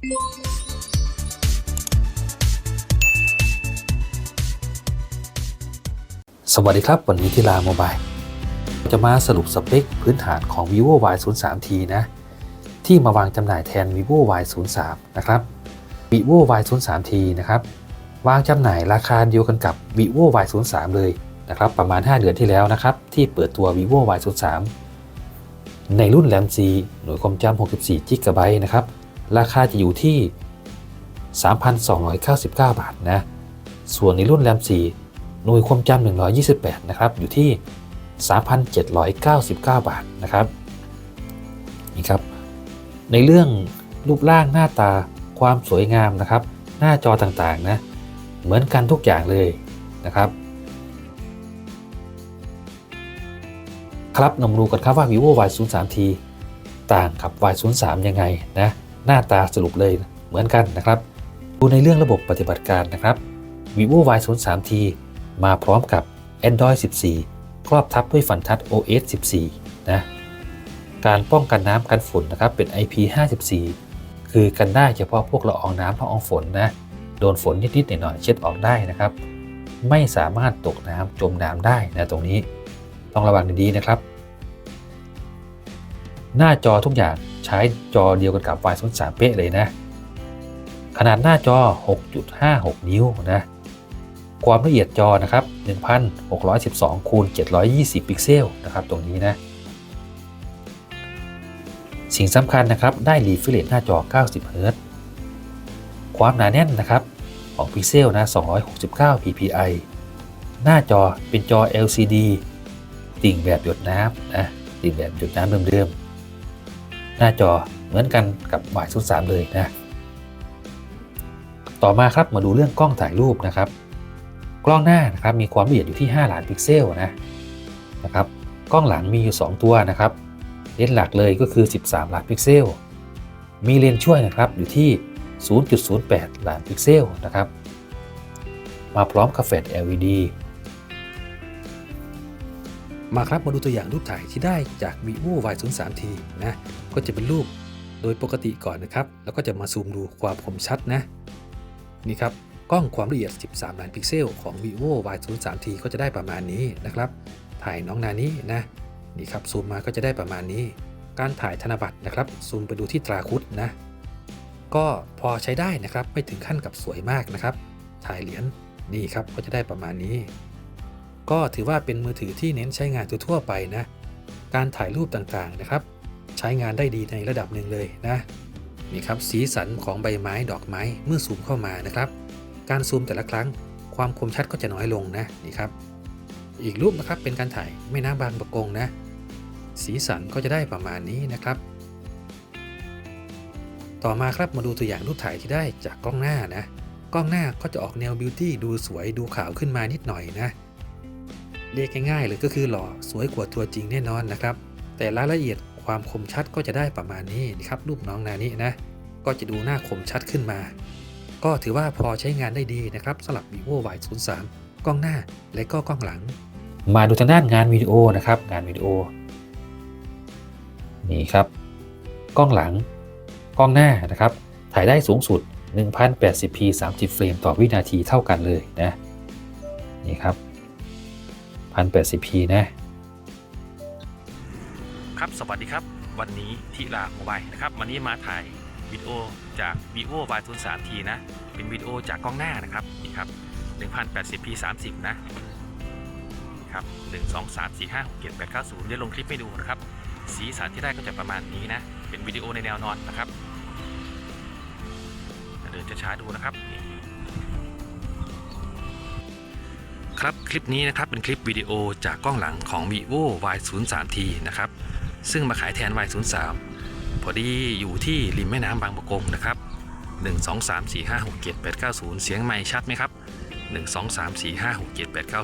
สวัสดีครับ วันนี้ที่ลาโมบายจะมาสรุปสเปคพื้นฐานของ vivo y 0 3 t นะ ที่มาวางจำหน่ายแทน vivo y 0 3นะครับ vivo y 0 3 t นะครับ วางจำหน่ายราคาเดียวกันกับ vivo y 0 3เลยนะครับประมาณ 5 เดือนที่แล้วนะครับ ที่เปิดตัว vivo y 0 3ในรุ่น RAM 4หน่วยความจำ64 g b นะครับ ราคาจะอยู่ที่ 3,299 บาทนะ ส่วนในรุ่น RAM 4หน่วยความจำ128 นะครับ อยู่ที่ 3,799 บาทนะครับ นี่ครับ ในเรื่องรูปร่างหน้าตาความสวยงามนะครับ หน้าจอต่างๆนะ เหมือนกันทุกอย่างเลยนะครับ ครับนำดูกันครับว่า vivo y 0 3 t ต่างกับ y 0 3ยังไงนะ หน้าตาสรุปเลยเหมือนกันนะครับ ดูในเรื่องระบบปฏิบัติการนะครับ vivo y 0 3 t มาพร้อมกับ Android 14 ครอบทับด้วยฟันทัช OS 14 นะ การป้องกันน้ำกันฝุ่นนะครับเป็น IP 54 คือกันได้เฉพาะพวกละอองน้ำละอองฝนนะ โดนฝนนิดๆหน่อยๆเช็ดออกได้นะครับ ไม่สามารถตกน้ำจมน้ำได้นะตรงนี้ ต้องระวังดีๆนะครับ หน้าจอทุกอย่าง ช้จอเดียวกันกับ y 0 3เป๊ะเลยนะ ขนาดหน้าจอ 6.56 นิ้วนะ ความละเอียดจอนะครับ 1612คูณ720 พิกเซลนะครับ ตรงนี้นะ สิ่งสำคัญนะครับ ได้รีเฟิเลตหน้าจอ 90เฮิรตซ์ความหนาแน่นนะครับของพิกเซลนะ 269 ppi หน้าจอเป็นจอ LCD ติ่งแบบหยดน้ำนะติ่งแบบหยดน้ำเดิมๆ หน้าจอเหมือนกันกับ y 0 3เลยนะ ต่อมาครับมาดูเรื่องกล้องถ่ายรูปนะครับ กล้องหน้านะครับมีความละเอียดอยู่ที่ 5 ล้านพิกเซลนะนะครับ กล้องหลังมีอยู่ 2 ตัวนะครับเลนส์หลักเลยก็คือ 13 ล้านพิกเซล มีเลนส์ช่วยนะครับอยู่ที่ 0.08 ล้านพิกเซลนะครับ มาพร้อมกับแฟลช LED มาครับมาดูตัวอย่างรูปถ่ายที่ได้จาก vivo y 0 3 t นะ ก็จะเป็นรูปโดยปกติก่อนนะครับ แล้วก็จะมาซูมดูความคมชัดนะนี่ครับกล้องความละเอียด 13 ล้านพิกเซลของ vivo y 0 3 t ก็จะได้ประมาณนี้นะครับ ถ่ายน้องนานี้นะนี่ครับซูมมาก็จะได้ประมาณนี้ การถ่ายธนบัตรนะครับ ซูมไปดูที่ตราคุดนะ ก็พอใช้ได้นะครับไม่ถึงขั้นกับสวยมากนะครับ ถ่ายเหรียญนี่ครับก็จะได้ประมาณนี้ ก็ถือว่าเป็นมือถือที่เน้นใช้งานทั่วไปนะ การถ่ายรูปต่างๆนะครับ ใช้งานได้ดีในระดับหนึ่งเลยนะนี่ครับสีสันของใบไม้ดอกไม้เมื่อซูมเข้ามานะครับ การซูมแต่ละครั้งความคมชัดก็จะน้อยลงนะนี่ครับ อีกรูปนะครับเป็นการถ่ายแม่น้ำบางประกงนะ สีสันก็จะได้ประมาณนี้นะครับ ต่อมาครับมาดูตัวอย่างรูปถ่ายที่ได้จากกล้องหน้านะกล้องหน้าก็จะออกแนวบิวตี้ดูสวยดูขาวขึ้นมานิดหน่อยนะเรียกง่ายๆเลยก็คือหล่อสวยกว่าตัวจริงแน่นอนนะครับ แต่รายละเอียด ความคมชัดก็จะได้ประมาณนี้นะครับรูปน้องนานี้นะก็จะดูหน้าคมชัดขึ้นมา ก็ถือว่าพอใช้งานได้ดีนะครับสำหรับ vivo y 0 3กล้องหน้าและก็กล้องหลัง มาดูทางด้านงานวิดีโอนะครับ งานวิดีโอนี่ครับ กล้องหลัง กล้องหน้านะครับ ถ่ายได้สูงสุด 1080p 30 เฟรมต่อวินาทีเท่ากันเลยนะนี่ครับ 1080p นะ ครับ สวัสดีครับ วันนี้ที่ลาโมบายนะครับ วันนี้มาถ่ายวิดีโอจาก vivo y 0 3 t นะ เป็นวิดีโอจากกล้องหน้านะครับ นี่ครับ 1080p 30นะนะ ครับ 1 2 3 4 5 6 7 8 9 0เดี๋ยวลงคลิปให้ดูนะครับ สีสันที่ได้ก็จะประมาณนี้นะ เป็นวิดีโอในแนวนอนนะครับ เดินช้าๆดูนะครับครับ คลิปนี้นะครับเป็นคลิปวิดีโอจากกล้องหลังของ vivo y 0 3 t นะครับ ซึ่งมาขายแทน y 0 3 พอดีอยู่ที่ริมแม่น้ำบางประกงนะครับ 1 2 3 4 5 6 7 8 9 0 เสียงไม่ชัดไหมครับ 1 2 3 4 5 6 7 8 9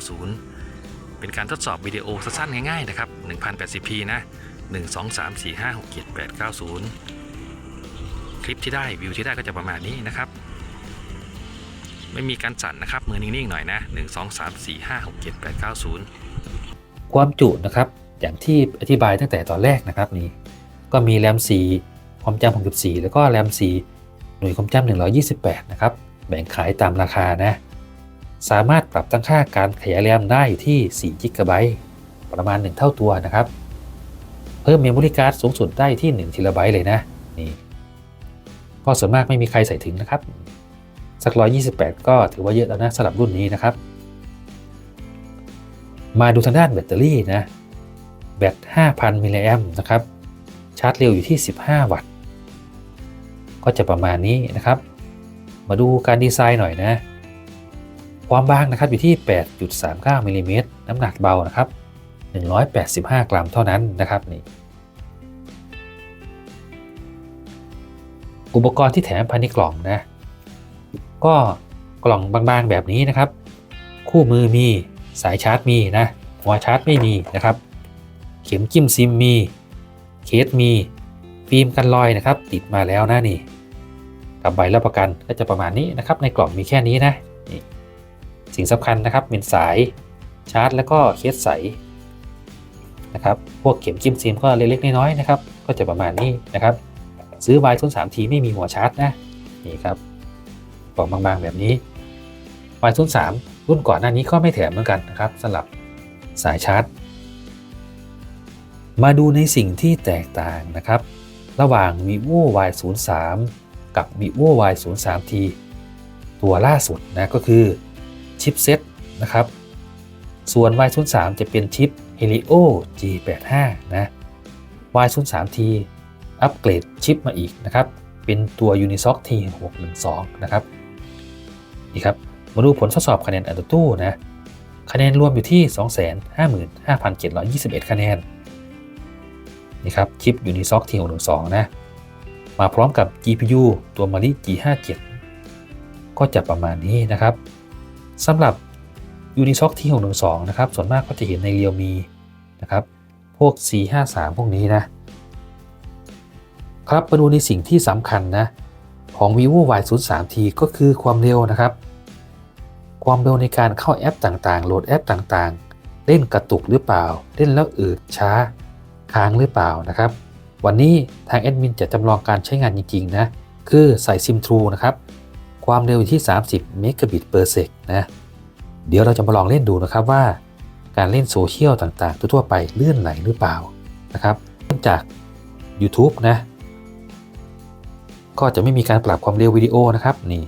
0 เป็นการทดสอบวิดีโอสั้นๆง่ายๆนะครับ 1080p นะ 1 2 3 4 5 6 7 8 9 0 คลิปที่ได้วิวที่ได้ก็จะประมาณนี้นะครับ ไม่มีการสั่นนะครับมือนิ่งๆหน่อยนะ 1 2 3 4 5 6 7 8 9 0 ความจุนะครับ อย่างที่อธิบายตั้งแต่ตอนแรกนะครับนี่ก็มีแรม 4 ความจำ64 แล้วก็แรม 4 หน่วยความจำ128 นะครับ แบ่งขายตามราคานะ สามารถปรับตั้งค่าการขยายแรมได้อยู่ที่4 g b ประมาณ 1 เท่าตัวนะครับ เพิ่มเมมโมรี่การ์ดสูงสุดได้ที่1 t b เลยนะนี่ก็ส่วนมากไม่มีใครใส่ถึงนะครับ สัก 128 ก็ถือว่าเยอะแล้วนะสำหรับรุ่นนี้นะครับ มาดูทางด้านแบตเตอรี่นะ แบต 5,000 มิลลิแอมนะครับ ชาร์จเร็วอยู่ที่ 15 วัตต์ ก็จะประมาณนี้นะครับ มาดูการดีไซน์หน่อยนะ ความบางนะครับอยู่ที่ 8.39มิลลิเมตรน้ำหนักเบานะครับ 185 กรัมเท่านั้นนะครับนี่อุปกรณ์ที่แถมภายในกล่องนะ ก็กล่องบางๆแบบนี้นะครับ คู่มือมีสายชาร์จมีนะหัวชาร์จไม่มีนะครับ เข็มจิ้มซิมมี เคสมี ฟิล์มกันรอยนะครับ ติดมาแล้วนะนี่กับใบรับประกันก็จะประมาณนี้นะครับ ในกล่องมีแค่นี้นะนี่สิ่งสำคัญนะครับเป็นสายชาร์จ แล้วก็เคสใสนะครับพวกเข็มจิ้มซิมก็เล็กๆน้อยๆนะครับ ก็จะประมาณนี้นะครับ ซื้อ y 0 3 t ไม่มีหัวชาร์จนะนี่ครับกล่องบางๆแบบนี้ y 0 3รุ่นก่อนหน้านี้ก็ไม่แถมเหมือนกันนะครับสำหรับสายชาร์จ มาดูในสิ่งที่แตกต่างนะครับ ระหว่าง vivo y 0 3กับ vivo y 0 3 t ตัวล่าสุดนะก็คือชิปเซ็ตนะครับ ส่วน y 0 3จะเป็นชิป helio g85 นะ y 0 3 t อัปเกรดชิปมาอีกนะครับ เป็นตัว Unisoc T612 นะครับ นี่ครับ มาดูผลทดสอบคะแนน AnTuTu นะคะแนนรวมอยู่ที่ 255,721 คะแนน นี่ครับชิป Unisoc T612 นะมาพร้อมกับ GPU ตัว Mali G57 ก็จะประมาณนี้นะครับสำหรับ Unisoc T612 นะครับส่วนมากก็จะเห็นใน Realme นะครับพวก C53 พวกนี้นะครับมาดูในสิ่งที่สำคัญนะของ vivo y 0 3 t ก็คือความเร็วนะครับ ความเร็วในการเข้าแอปต่างๆ โหลดแอปต่างๆ เล่นกระตุกหรือเปล่า เล่นแล้วอืดช้า ค้างหรือเปล่านะครับ วันนี้ทางแอดมินจะจำลองการใช้งานจริงๆนะ คือใส่ซิม True นะครับ ความเร็วอยู่ที่ 30 เมกะบิตเปอร์เซกนะ เดี๋ยวเราจะมาลองเล่นดูนะครับว่า การเล่นโซเชียลต่างๆ ทั่วไปเลื่อนไหลหรือเปล่านะครับเนื่องจาก YouTube นะ ก็จะไม่มีการปรับความเร็ววิดีโอนะครับนี่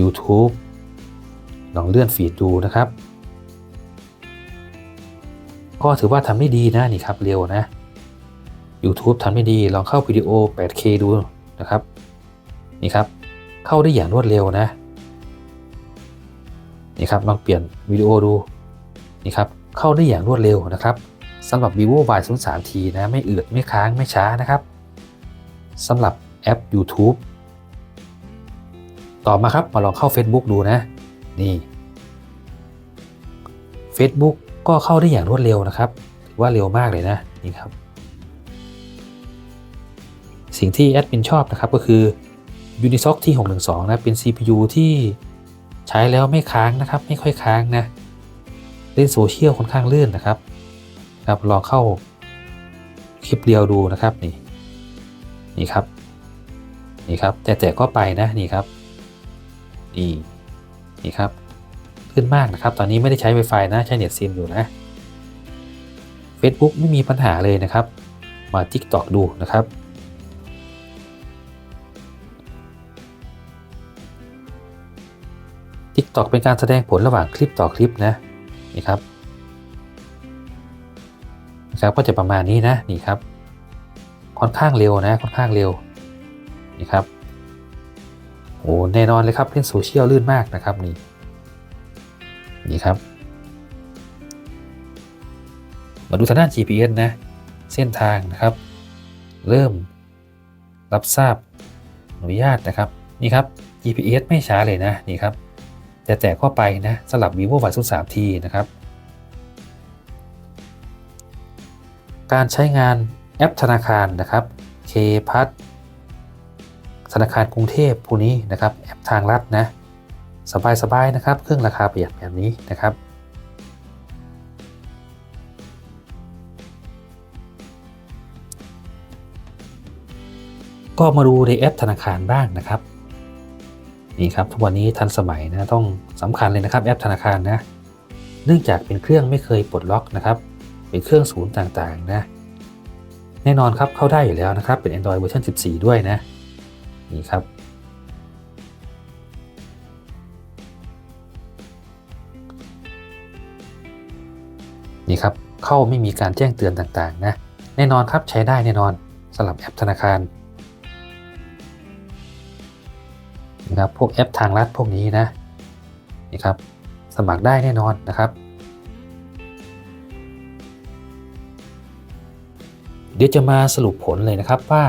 YouTube ลองเลื่อนฟีดดูนะครับ ก็ถือว่าทำได้ดีนะนี่ครับเร็วนะ YouTube ทำได้ดีลองเข้าวิดีโอ 8K ดูนะครับนี่ครับเข้าได้อย่างรวดเร็วนะนี่ครับลองเปลี่ยนวิดีโอดูนี่ครับเข้าได้อย่างรวดเร็วนะครับสำหรับ vivo y 0 3 t นะไม่อืดไม่ค้างไม่ช้านะครับสำหรับแอป YouTube ต่อมาครับมาลองเข้า Facebook ดูนะนี่ Facebook ก็เข้าได้อย่างรวดเร็วนะครับถือว่าเร็วมากเลยนะนี่ครับ สิ่งที่แอดมินชอบนะครับก็คือ Unisoc t 6 1 2 นะเป็น CPU ที่ใช้แล้วไม่ค้างนะครับ ไม่ค่อยค้างนะเล่นโซเชียลค่อนข้างลื่นนะครับครับลองเข้าคลิปเดียวดูนะครับนี่นี่ครับนี่ครับแต่แต่ก็ไปนะนี่ครับนี่นี่ครับ ขึ้นมากนะครับ ตอนนี้ไม่ได้ใช้ Wi-Fi นะ ใช้เน็ตซิมอยู่นะ Facebook ไม่มีปัญหาเลยนะครับ มา TikTok ดูนะครับ TikTok เป็นการแสดงผลระหว่างคลิปต่อคลิปนะนี่ครับนะครับก็จะประมาณนี้นะนี่ครับ ค่อนข้างเร็วนะค่อนข้างเร็วนี่ครับโอ้แน่นอนเลยครับเล่นโซเชียลลื่นมากนะครับนี่ นี่ครับ มาดูทางด้าน GPS นะ เส้นทางนะครับ เริ่มรับทราบอนุญาตนะครับ นี่ครับ GPS ไม่ช้าเลยนะ นี่ครับ แต่แต่ก็ไปนะสำหรับ vivo y 0 3 t นะครับ การใช้งานแอปธนาคารนะครับ K พัทธนาคารกรุงเทพผู้นี้นะครับ แอปทางลัดนะ สบายๆนะครับ เครื่องราคาประหยัดแบบนี้นะครับก็มาดูในแอปธนาคารบ้างนะครับนี่ครับทุกวันนี้ทันสมัยนะต้องสำคัญเลยนะครับแอปธนาคารนะเนื่องจากเป็นเครื่องไม่เคยปลดล็อกนะครับ เป็นเครื่องศูนย์ต่างๆนะแน่นอนครับเข้าได้อยู่แล้วนะครับเป็น Android เวอร์ชัน14 ด้วยนะนี่ครับ นี่ครับเข้าไม่มีการแจ้งเตือนต่างๆนะแน่นอนครับใช้ได้แน่นอนสำหรับแอปธนาคารนะครับพวกแอปทางลัดพวกนี้นะนี่ครับสมัครได้แน่นอนนะครับ เดี๋ยวจะมาสรุปผลเลยนะครับว่า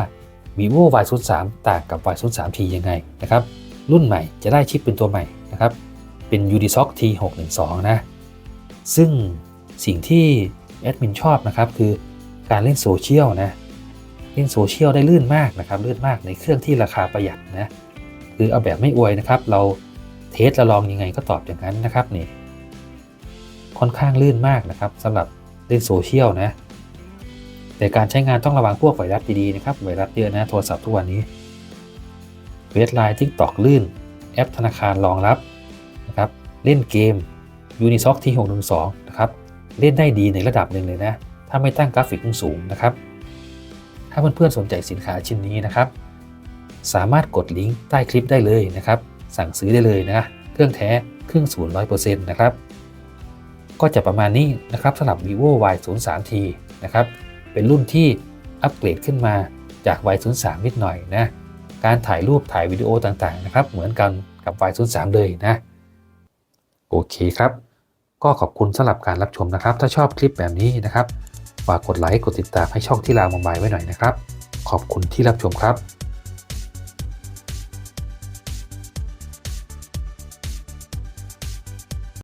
vivo y 0 3ต่างกับ y 0 3 t ยังไงนะครับ รุ่นใหม่จะได้ชิปเป็นตัวใหม่นะครับ เป็น Unisoc T 6 1 2นะ ซึ่ง สิ่งที่แอดมินชอบนะครับคือการเล่นโซเชียลนะเล่นโซเชียลได้ลื่นมากนะครับลื่นมากในเครื่องที่ราคาประหยัดนะคือเอาแบบไม่อวยนะครับ เราเทสเราลองยังไงก็ตอบอย่างนั้นนะครับนี่ค่อนข้างลื่นมากนะครับสำหรับเล่นโซเชียลนะแต่การใช้งานต้องระวังพวกไวรัสดีๆนะครับไวรัสเยอะนะโทรศัพท์ทุกวันนี้เฟซไลน์ทิกตอกลื่น แอปธนาคารรองรับนะครับเล่นเกม Unisoc T 6 1 2 นะครับ เล่นได้ดีในระดับหนึ่งเลยนะ ถ้าไม่ตั้งกราฟิกสูงนะครับ ถ้าเพื่อนๆสนใจสินค้าชิ้นนี้นะครับ สามารถกดลิงก์ใต้คลิปได้เลยนะครับ สั่งซื้อได้เลยนะเครื่องแท้เครื่องศูนย์ร้อยเปอร์เซ็นต์นะครับ ก็จะประมาณนี้นะครับสำหรับ vivo y 0 3 t นะครับ เป็นรุ่นที่อัปเกรดขึ้นมาจาก y 0 3นิดหน่อยนะ การถ่ายรูปถ่ายวิดีโอต่างๆนะครับ เหมือนกันกับ y 0 3เลยนะ โอเคครับ ก็ขอบคุณสำหรับการรับชมนะครับ ถ้าชอบคลิปแบบนี้นะครับฝากกดไลค์กดติดตามให้ช่องที่ลาวมองบายไว้หน่อยนะครับ ขอบคุณที่รับชมครับ